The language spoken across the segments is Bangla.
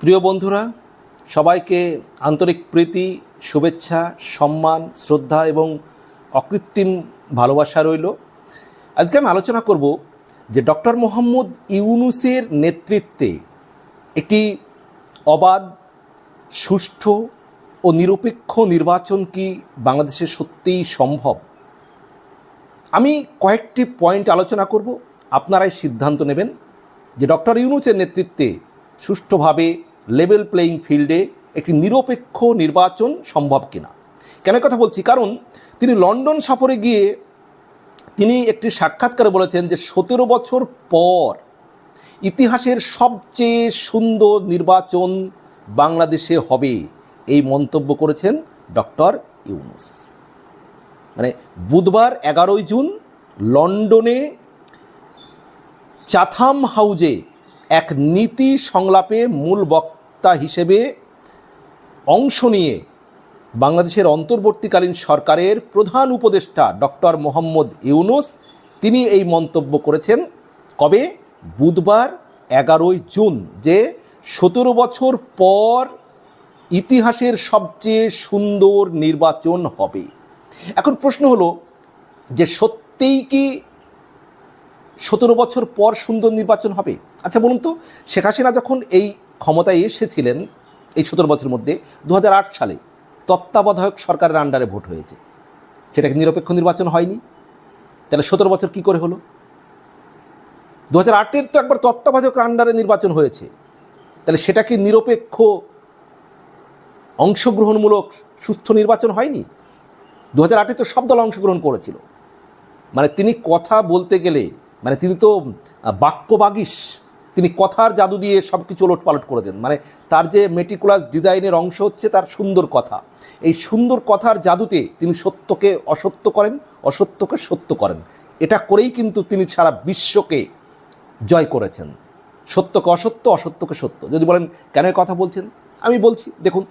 প্রিয় বন্ধুরা, সবাইকে আন্তরিক প্রীতি, শুভেচ্ছা, সম্মান, শ্রদ্ধা এবং অকৃত্রিম ভালোবাসা রইল। আজকে আমি আলোচনা করব যে ডক্টর মোহাম্মদ ইউনুসের নেতৃত্বে একটি অবাধ, সুষ্ঠু ও নিরপেক্ষ নির্বাচন কি বাংলাদেশে সত্যিই সম্ভব? আমি কয়েকটি পয়েন্ট আলোচনা করব। আপনারাই সিদ্ধান্ত নেবেন যে ডক্টর ইউনুসের নেতৃত্বে সুষ্ঠুভাবে লেভেল প্লেয়িং ফিল্ডে একটি নিরপেক্ষ নির্বাচন সম্ভব কিনা? কেন কথা বলছি? কারণ তিনি লন্ডন সফরে গিয়ে তিনি একটি সাক্ষাৎকারে বলেছেন যে সতেরো বছর পর ইতিহাসের সবচেয়ে সুন্দর নির্বাচন বাংলাদেশে হবে এই মন্তব্য করেছেন ডক্টর ইউনুস। মানে বুধবার এগারোই জুন লন্ডনে চাথাম হাউজে এক নীতি সংলাপে মূল বক্তা হিসেবে অংশ নিয়ে বাংলাদেশের অন্তর্বর্তীকালীন সরকারের প্রধান উপদেষ্টা ডক্টর মোহাম্মদ ইউনুস, তিনি এই মন্তব্য করেছেন কবে? বুধবার, এগারোই জুন, যে সতেরো বছর পর ইতিহাসের সবচেয়ে সুন্দর নির্বাচন হবে। এখন প্রশ্ন হলো, যে সত্যিই কি সতেরো বছর পর সুন্দর নির্বাচন হবে? আচ্ছা বলুন তো, শেখ হাসিনা যখন এই ক্ষমতায় এসেছিলেন এই সতেরো বছরের মধ্যে দু হাজার আট সালে তত্ত্বাবধায়ক সরকারের আন্ডারে ভোট হয়েছে। সেটা কি নিরপেক্ষ নির্বাচন হয়নি। তাহলে সতেরো বছর কি করে হলো? দু হাজার আটের তো একবার তত্ত্বাবধায়ক আন্ডারে নির্বাচন হয়েছে। তাহলে সেটা কি নিরপেক্ষ, অংশগ্রহণমূলক, সুস্থ নির্বাচন হয়নি? দু হাজার আটে তো সব দল অংশগ্রহণ করেছিল। মানে তিনি কথা বলতে গেলে মানে তিনি তো বাক্যবাগিস তিনি কথার জাদু দিয়ে সব কিছু ওলট পালট করে দেন। মানে তার যে মেটিকুলাস ডিজাইনের অংশ হচ্ছে তার সুন্দর কথা। এই সুন্দর কথার জাদুতে তিনি সত্যকে অসত্য করেন, অসত্যকে সত্য করেন। এটা করেই কিন্তু তিনি সারা বিশ্বকে জয় করেছেন। সত্যকে অসত্য, অসত্যকে সত্য। যদি বলেন, কেন কথা বলছেন? আমি বলছি, দেখুন।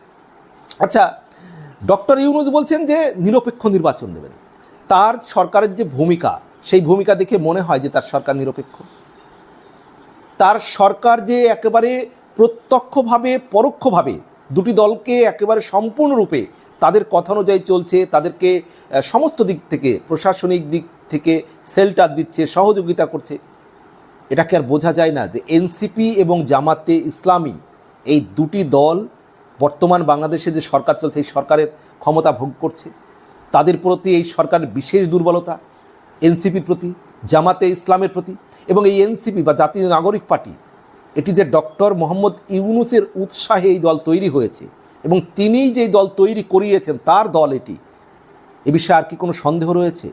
আচ্ছা ডক্টর ইউনুস বলছেন যে নিরপেক্ষ নির্বাচন দেবেন। তার সরকারের যে ভূমিকা, সেই ভূমিকা দেখে মনে হয় যে তার সরকার নিরপেক্ষ। তার সরকার যে একেবারে প্রত্যক্ষভাবে, পরোক্ষভাবে দুটি দলকে একেবারে সম্পূর্ণরূপে তাদের কথা অনুযায়ী চলছে, তাদেরকে সমস্ত দিক থেকে, প্রশাসনিক দিক থেকে সেল্টার দিচ্ছে, সহযোগিতা করছে এটাকে আর বোঝা যায় না যে এনসিপি এবং জামাতে ইসলামী এই দুটি দল বর্তমান বাংলাদেশে যে সরকার চলছে, এই সরকারের ক্ষমতা ভোগ করছে? তাদের প্রতি এই সরকারের বিশেষ দুর্বলতা, এনসিপির প্রতি? জামাতে ইসলামের প্রতি এবং এই এনসিপি বা জাতীয় নাগরিক পার্টি, এটি যে ডক্টর মোহাম্মদ ইউনুসের উৎসাহে এই দল তৈরি হয়েছে এবং তিনিই যেই দল তৈরি করিয়েছেন, তার দল এটি, এ বিষয়ে আর কি কোনো সন্দেহ রয়েছে?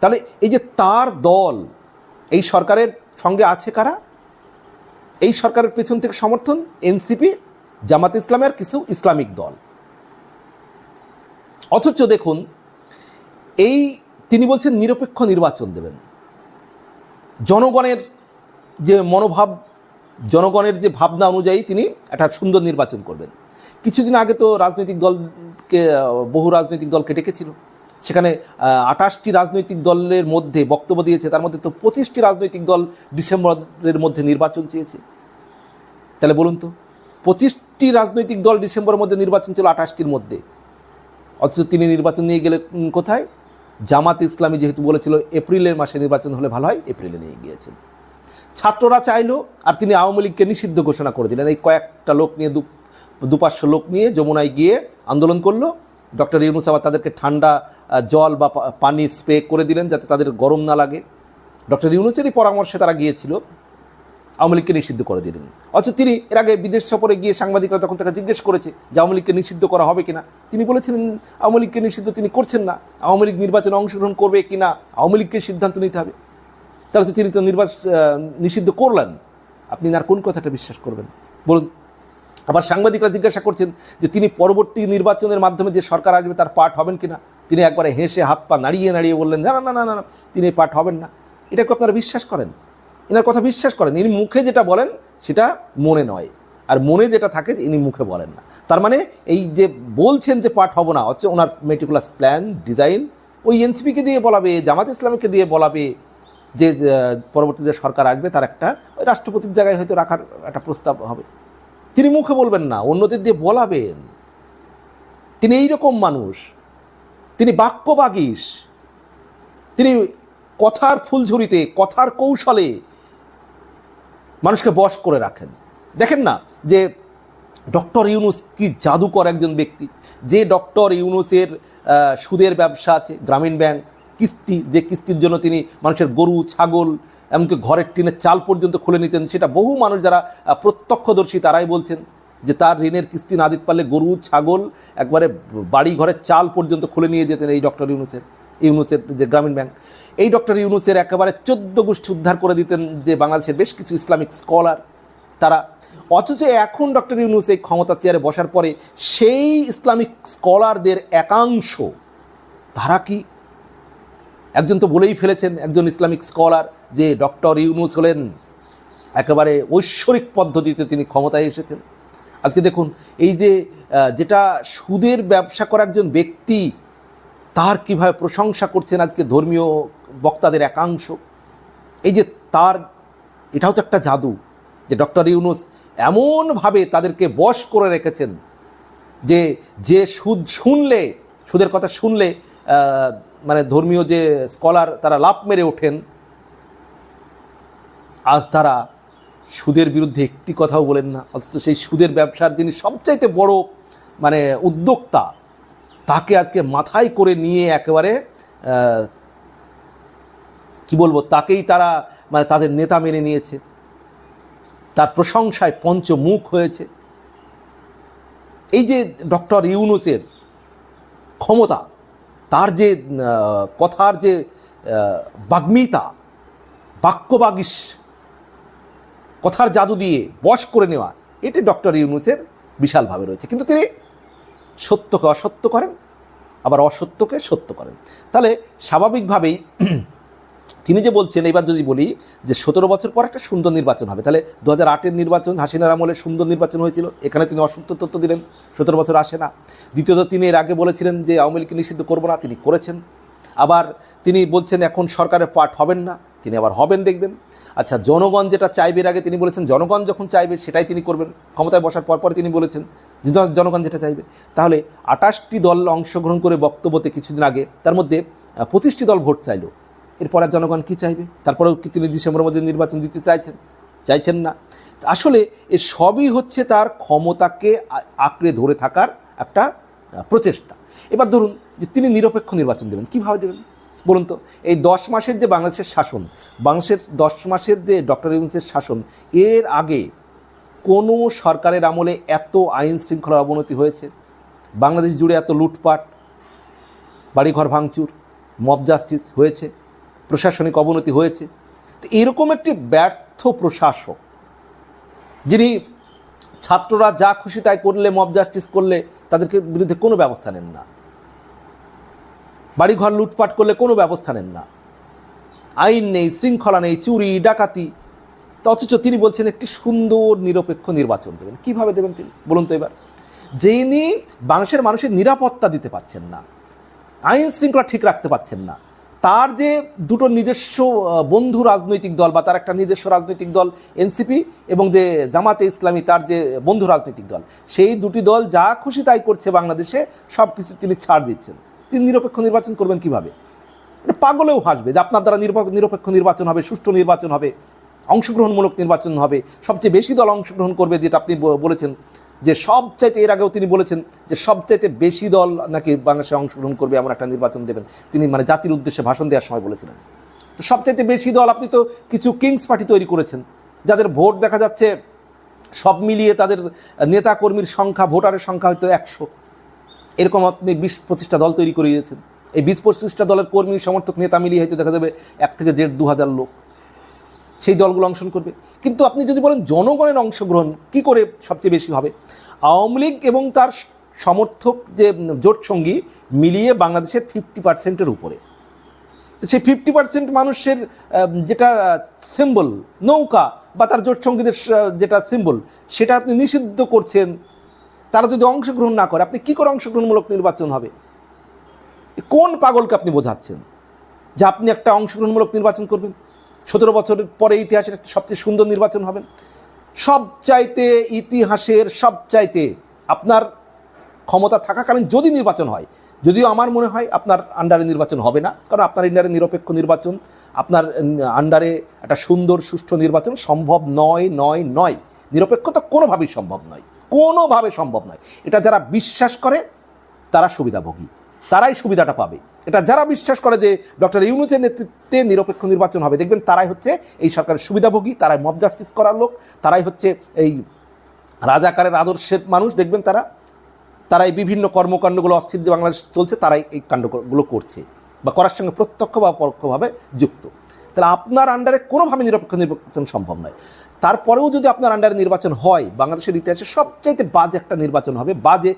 তাহলে এই যে তার দল, এই সরকারের সঙ্গে আছে কারা? এই সরকারের পেছন থেকে সমর্থন এনসিপি, জামাত ইসলামের কিছু ইসলামিক দল। অথচ দেখুন, এই তিনি বলছেন নিরপেক্ষ নির্বাচন দেবেন। জনগণের যে মনোভাব, জনগণের যে ভাবনা অনুযায়ী তিনি একটা সুন্দর নির্বাচন করবেন। কিছুদিন আগে তো রাজনৈতিক দলকে, বহু রাজনৈতিক দলকে ডেকেছিল। সেখানে আঠাশটি রাজনৈতিক দলের মধ্যে বক্তব্য দিয়েছে। তার মধ্যে তো পঁচিশটি রাজনৈতিক দল ডিসেম্বরের মধ্যে নির্বাচন চেয়েছে। তাহলে বলুন তো, পঁচিশটি রাজনৈতিক দল ডিসেম্বরের মধ্যে নির্বাচন ছিল আঠাশটির মধ্যে। অথচ তিনি নির্বাচন নিয়ে গেলে কোথায়? জামাত ইসলামী যেহেতু বলেছিল এপ্রিলের মাসে নির্বাচন হলে ভালো হয়, এপ্রিলে নিয়ে গিয়েছেন। ছাত্ররা চাইল, আর তিনি আওয়ামী লীগকে নিষিদ্ধ ঘোষণা করে দিলেন। এই কয়েকটা লোক নিয়ে, দু লোক নিয়ে যমুনায় গিয়ে আন্দোলন করল। ডক্টর ইউনুস আবার তাদেরকে ঠান্ডা জল বা পানি স্প্রে করে দিলেন যাতে তাদের গরম না লাগে। ডক্টর ইউনুসেরই পরামর্শে তারা গিয়েছিল আওয়ামী লীগকে নিষিদ্ধ করে দিলেন। অথচ তিনি এর আগে বিদেশ সফরে গিয়ে সাংবাদিকরা তখন তাকে জিজ্ঞেস করেছে যে আওয়ামী লীগকে নিষিদ্ধ করা হবে কিনা। তিনি বলেছিলেন আওয়ামী লীগকে নিষিদ্ধ তিনি করছেন না। আওয়ামী লীগ নির্বাচনে অংশগ্রহণ করবে কিনা, আওয়ামী লীগকে সিদ্ধান্ত নিতে হবে। তাহলে তো তিনি তো নির্বাচন নিষিদ্ধ করলেন। আপনি আর কোন কথাটা বিশ্বাস করবেন? বলুন। আবার সাংবাদিকরা জিজ্ঞাসা করছেন যে তিনি পরবর্তী নির্বাচনের মাধ্যমে যে সরকার আসবে তার পাঠ হবেন কিনা? তিনি একবারে হেসে হাত পা নাড়িয়ে নাড়িয়ে বললেন, না না না না না তিনি পাঠ হবেন না। এটাকে আপনারা বিশ্বাস করেন? এনার কথা বিশ্বাস করেন, ইনি মুখে যেটা বলেন সেটা মনে নয়। আর মনে যেটা থাকে ইনি মুখে বলেন না। তার মানে এই যে বলছেন যে পাঠ হব না, হচ্ছে ওনার মেটিকুলাস প্ল্যান ডিজাইন ওই এনসিপিকে দিয়ে বলাবে, জামাত ইসলামকে দিয়ে বলাবে, যে পরবর্তী যে সরকার আসবে তার একটা ওই রাষ্ট্রপতির জায়গায় হয়তো রাখার একটা প্রস্তাব হবে। তিনি মুখে বলবেন না, অন্যদের দিয়ে বলাবেন। তিনি এইরকম মানুষ। তিনি বাক্যবাগীশ তিনি কথার ফুলঝুরিতে, কথার কৌশলে মানুষকে বশ করে রাখেন। দেখেন না যে ডক্টর ইউনুস কি জাদুকর একজন ব্যক্তি, যে ডক্টর ইউনুসের সুদের ব্যবসা আছে, গ্রামীণ ব্যাংক, কিস্তি, যে কিস্তির জন্য তিনি মানুষের গরু, ছাগল, এমনকি ঘরের টিনের চাল পর্যন্ত খুলে নিতেন, সেটা বহু মানুষ যারা প্রত্যক্ষদর্শী তারাই বলছেন যে তার ঋণের কিস্তি না দিতে পারলে গরু, ছাগল, একবারে বাড়ি ঘরের চাল পর্যন্ত খুলে নিয়ে যেতেন এই ডক্টর ইউনুসের। ইউনুসের যে গ্রামীণ ব্যাংক, এই ডক্টর ইউনুসের একেবারে চোদ্দ গোষ্ঠী উদ্ধার করে দিতেন যে বাংলাদেশের বেশ কিছু ইসলামিক স্কলার। তারা অথচ এখন ডক্টর ইউনুস এই ক্ষমতা চেয়ারে বসার পরে সেই ইসলামিক স্কলারদের একাংশ, তারা কি একজন তো বলেই ফেলেছেন, একজন ইসলামিক স্কলার যে ডক্টর ইউনুস হলেন, একেবারে ঐশ্বরিক পদ্ধতিতে তিনি ক্ষমতায় এসেছেন। আজকে দেখুন, এই যে যেটা সুদের ব্যবসা করা একজন ব্যক্তি তার কীভাবে প্রশংসা করছেন আজকে ধর্মীয় বক্তাদের একাংশ? এই যে তার, এটাও তো একটা জাদু যে ডক্টর ইউনুস এমনভাবে তাদেরকে বশ করে রেখেছেন যে যে সুদ শুনলে, সুদের কথা শুনলে মানে ধর্মীয় যে স্কলার তারা লাভ মেরে ওঠেন, আজ তারা সুদের বিরুদ্ধে একটি কথাও বলেন না। অথচ সেই সুদের ব্যবসার যিনি সবচাইতে বড় মানে উদ্যোক্তা তাকে আজকে মাথায় করে নিয়ে একেবারে কি বলব, তাকেই তারা মানে তাদের নেতা মেনে নিয়েছে। তার প্রশংসায় পঞ্চমুখ হয়েছে। এই যে ডক্টর ইউনুসের ক্ষমতা, তার যে কথার যে বাগ্মিতা, বাক্যবাগিস কথার জাদু দিয়ে বশ করে নেওয়া, এটি ডক্টর ইউনুসের বিশালভাবে রয়েছে। কিন্তু তিনি সত্যকে অসত্য করেন, আবার অসত্যকে সত্য করেন। তাহলে স্বাভাবিকভাবেই তিনি যে বলছেন এবার যদি বলি যে সতেরো বছর পর একটা সুন্দর নির্বাচন হবে, তাহলে দু হাজার আটের নির্বাচন হাসিনার আমলে সুন্দর নির্বাচন হয়েছিল, এখানে তিনি অসত্য তথ্য দিলেন, সতেরো বছর আসে না। দ্বিতীয়ত তিনি এর আগে বলেছিলেন যে আওয়ামী লীগকে নিষিদ্ধ করব না, তিনি করেছেন। আবার তিনি বলছেন, এখন সরকারের পার্ট হবেন না। তিনি আবার হবেন, দেখবেন। আচ্ছা জনগণ যেটা চাইবে আগে তিনি বলেছেন, জনগণ যখন চাইবে, সেটাই তিনি করবেন। ক্ষমতায় বসার পর পর তিনি বলেছেন জনগণ যেটা চাইবে। তাহলে আটাশটি দল অংশগ্রহণ করে বক্তব্যতে কিছুদিন আগে, তার মধ্যে পঁচিশটি দল ভোট চাইলো। এরপর আর জনগণ কী চাইবে? তারপরেও কি তিনি ডিসেম্বরের মধ্যে নির্বাচন দিতে চাইছেন? চাইছেন না। আসলে, এ সবই হচ্ছে তার ক্ষমতাকে আঁকড়ে ধরে থাকার একটা প্রচেষ্টা। এবার ধরুন যে তিনি নিরপেক্ষ নির্বাচন দেবেন, কীভাবে দেবেন? বলুন তো, এই দশ মাসের যে বাংলাদেশের শাসন, বাংলাদেশের দশ মাসের যে ডক্টর ইউনুসের শাসন, এর আগে কোনো সরকারের আমলে এত আইন শৃঙ্খলার অবনতি হয়েছে? বাংলাদেশ জুড়ে এত লুটপাট, বাড়িঘর ভাঙচুর, মব জাস্টিস হয়েছে, প্রশাসনিক অবনতি হয়েছে? তো এরকম একটি ব্যর্থ প্রশাসক, যিনি ছাত্ররা যা খুশি তাই করলে, মব জাস্টিস করলে তাদেরকে বিরুদ্ধে কোনো ব্যবস্থা নেন না। বাড়িঘর লুটপাট করলে কোনো ব্যবস্থা নেন না। আইন নেই, শৃঙ্খলা নেই, চুরি, ডাকাতি। অথচ তিনি বলছেন একটি সুন্দর, নিরপেক্ষ নির্বাচন দেবেন। কীভাবে দেবেন তিনি? বলুন তো এবার। যিনি বাংলাদেশের মানুষের নিরাপত্তা দিতে পারছেন না, আইন শৃঙ্খলা ঠিক রাখতে পারছেন না তার যে দুটো নিজস্ব বন্ধু রাজনৈতিক দল বা তার একটা নিজস্ব রাজনৈতিক দল এনসিপি এবং যে জামাতে ইসলামী তার যে বন্ধু রাজনৈতিক দল, সেই দুটি দল যা খুশি তাই করছে বাংলাদেশে, সব কিছু তিনি ছাড় দিচ্ছেন। তিনি নিরপেক্ষ নির্বাচন করবেন কীভাবে? পাগলেও হাসবে যে আপনার দ্বারা নিরপেক্ষ নির্বাচন হবে, সুষ্ঠু নির্বাচন হবে, অংশগ্রহণমূলক নির্বাচন হবে, সবচেয়ে বেশি দল অংশগ্রহণ করবে যেটা আপনি বলেছেন। যে সবচাইতে এর আগেও তিনি বলেছেন যে সবচাইতে বেশি দল নাকি বাংলাদেশে অংশগ্রহণ করবে এমন একটা নির্বাচন দেবেন। তিনি মানে জাতির উদ্দেশ্যে ভাষণ দেওয়ার সময় বলেছিলেন। তো সবচাইতে বেশি দল আপনি তো কিছু কিংস পার্টি তৈরি করেছেন, যাদের ভোট দেখা যাচ্ছে সব মিলিয়ে তাদের নেতা কর্মীর সংখ্যা, ভোটারের সংখ্যা হয়তো একশো। এরকম আপনি বিশ পঁচিশটা দল তৈরি করিয়েছেন। এই বিশ পঁচিশটা দলের কর্মী, সমর্থক, নেতা মিলিয়ে হয়তো দেখা যাবে এক থেকে দেড় দু হাজার লোক। সেই দলগুলো অংশগ্রহণ করবে। কিন্তু আপনি যদি বলেন জনগণের অংশগ্রহণ কি করে সবচেয়ে বেশি হবে? আওয়ামী লীগ এবং তার সমর্থক যে জোট সঙ্গী মিলিয়ে বাংলাদেশের ফিফটি পার্সেন্টের উপরে। তো সেই ফিফটি পার্সেন্ট মানুষের যেটা সিম্বল নৌকা বা তার জোট সঙ্গীদের যেটা সিম্বল সেটা আপনি নিষিদ্ধ করছেন। তারা যদি অংশগ্রহণ না করে, আপনি কী করে অংশগ্রহণমূলক নির্বাচন হবে? কোন পাগলকে আপনি বোঝাচ্ছেন যে আপনি একটা অংশগ্রহণমূলক নির্বাচন করবেন? সতেরো বছরের পরে ইতিহাসের সবচেয়ে সুন্দর নির্বাচন হবেন সবচাইতে ইতিহাসের সবচাইতে আপনার ক্ষমতা থাকাকালীন যদি নির্বাচন হয়, যদিও আমার মনে হয় আপনার আন্ডারে নির্বাচন হবে না, কারণ আপনার আন্ডারে নিরপেক্ষ নির্বাচন, আপনার আন্ডারে একটা সুন্দর, সুষ্ঠু নির্বাচন সম্ভব নয় নয় নয়। নিরপেক্ষতা কোনোভাবেই সম্ভব নয়, কোনোভাবে সম্ভব নয়। এটা যারা বিশ্বাস করে, তারা সুবিধাভোগী। তারাই সুবিধাটা পাবে। এটা যারা বিশ্বাস করে যে ডক্টর ইউনুসের নেতৃত্বে নিরপেক্ষ নির্বাচন হবে, দেখবেন তারাই হচ্ছে এই সরকারের সুবিধাভোগী, তারাই মব জাস্টিস করার লোক, তারাই হচ্ছে এই রাজাকারের আদর্শের মানুষ, দেখবেন তারা, তারাই বিভিন্ন কর্মকাণ্ডগুলো অস্থির যে বাংলাদেশ চলছে, তারাই এই কাণ্ডগুলো করছে বা করার সঙ্গে প্রত্যক্ষ বা পরোক্ষভাবে যুক্ত। তাহলে আপনার আন্ডারে কোনোভাবে নিরপেক্ষ নির্বাচন সম্ভব নয়। তারপরেও যদি আপনার আন্ডারে নির্বাচন হয়, বাংলাদেশের ইতিহাসে সবচাইতে বাজে একটা নির্বাচন হবে, বাজে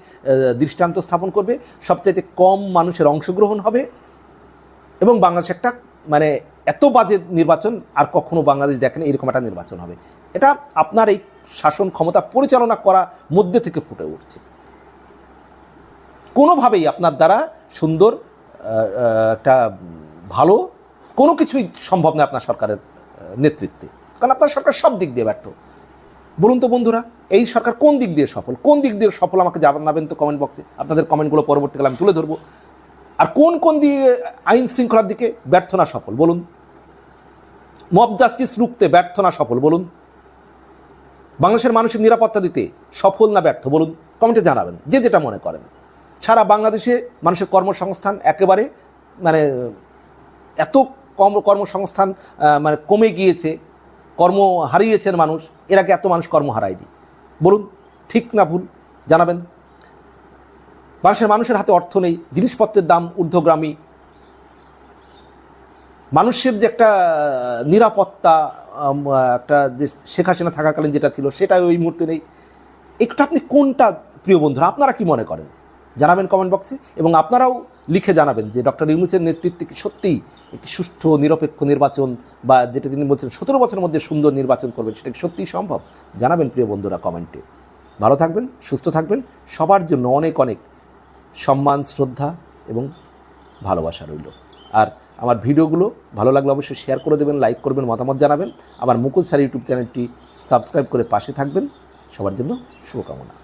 দৃষ্টান্ত স্থাপন করবে, সবচাইতে কম মানুষের অংশগ্রহণ হবে, এবং বাংলাদেশ একটা মানে এত বাজে নির্বাচন আর কখনো বাংলাদেশ দেখেনি, এরকম একটা নির্বাচন হবে। এটা আপনার এই শাসন ক্ষমতা পরিচালনা করা মধ্যে থেকে ফুটে উঠছে। কোনোভাবেই আপনার দ্বারা সুন্দর একটা ভালো কোনো কিছুই সম্ভব নয় আপনার সরকারের নেতৃত্বে। কারণ আপনার সরকার সব দিক দিয়ে ব্যর্থ। বলুন তো বন্ধুরা, এই সরকার কোন দিক দিয়ে সফল? কোন দিক দিয়ে সফল আমাকে জানাবেন তো কমেন্ট বক্সে আপনাদের কমেন্টগুলো পরবর্তীকালে আমি তুলে ধরবো। আর কোন কোন দিয়ে আইন শৃঙ্খলার দিকে ব্যর্থ না সফল বলুন? মব জাস্টিস রুখতে ব্যর্থ না সফল বলুন? বাংলাদেশের মানুষের নিরাপত্তা দিতে সফল না ব্যর্থ বলুন? কমেন্টে জানাবেন, যে যেটা মনে করেন। সারা বাংলাদেশে মানুষের কর্মসংস্থান একেবারে মানে এত কর্মসংস্থান মানে কমে গিয়েছে কর্ম হারিয়েছেন মানুষ, এর আগে এত মানুষ কর্ম হারায়নি। বলুন, ঠিক না ভুল? জানাবেন। বাংলাদেশের মানুষের হাতে অর্থ নেই, জিনিসপত্রের দাম ঊর্ধ্বগ্রামী মানুষের যে একটা নিরাপত্তা একটা যে শেখ হাসিনা থাকাকালীন যেটা ছিল সেটা ওই মুহূর্তে নেই। একটু আপনি কোনটা, প্রিয় বন্ধুরা, আপনারা কি মনে করেন? জানাবেন কমেন্ট বক্সে এবং আপনারাও লিখে জানাবেন যে ডক্টর ইউনুসের নেতৃত্বে কি সত্যিই একটি সুষ্ঠু, নিরপেক্ষ নির্বাচন বা যেটা তিনি বলছেন সতেরো বছরের মধ্যে সুন্দর নির্বাচন করবেন, সেটা কি সত্যিই সম্ভব? জানাবেন প্রিয় বন্ধুরা কমেন্টে ভালো থাকবেন, সুস্থ থাকবেন, সবার জন্য অনেক অনেক সম্মান, শ্রদ্ধা এবং ভালোবাসা রইল। আর আমার ভিডিওগুলো ভালো লাগলে অবশ্যই শেয়ার করে দেবেন লাইক করবেন, মতামত জানাবেন। আমার মুকুল স্যার ইউটিউব চ্যানেলটি সাবস্ক্রাইব করে পাশে থাকবেন। সবার জন্য শুভকামনা।